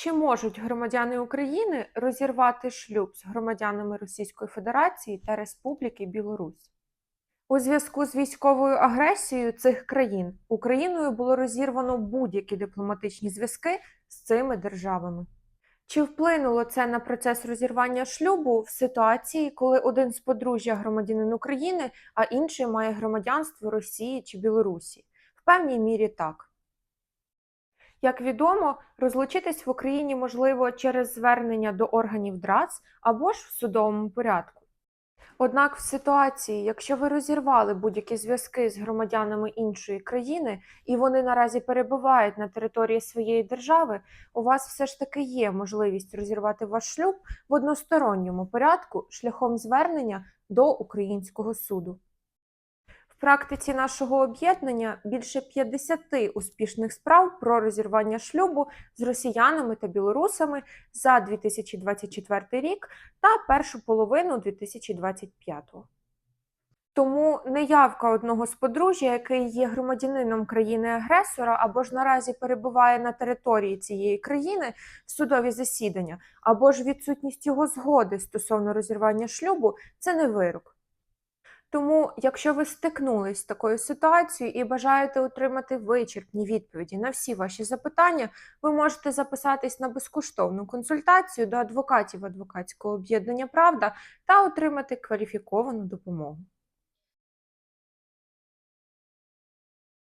Чи можуть громадяни України розірвати шлюб з громадянами Російської Федерації та Республіки Білорусь? У зв'язку з військовою агресією цих країн Україною було розірвано будь-які дипломатичні зв'язки з цими державами. Чи вплинуло це на процес розірвання шлюбу в ситуації, коли один з подружжя громадянин України, а інший має громадянство Росії чи Білорусі? В певній мірі так. Як відомо, розлучитись в Україні можливо через звернення до органів ДРАЦ або ж в судовому порядку. Однак в ситуації, якщо ви розірвали будь-які зв'язки з громадянами іншої країни і вони наразі перебувають на території своєї держави, у вас все ж таки є можливість розірвати ваш шлюб в односторонньому порядку шляхом звернення до українського суду. Практиці нашого об'єднання більше 50 успішних справ про розірвання шлюбу з росіянами та білорусами за 2024 рік та першу половину 2025. Тому неявка одного з подружжя, який є громадянином країни-агресора або ж наразі перебуває на території цієї країни в судові засідання, або ж відсутність його згоди стосовно розірвання шлюбу це не вирок. Тому, якщо ви стикнулись з такою ситуацією і бажаєте отримати вичерпні відповіді на всі ваші запитання, ви можете записатись на безкоштовну консультацію до адвокатів адвокатського об'єднання Правда та отримати кваліфіковану допомогу.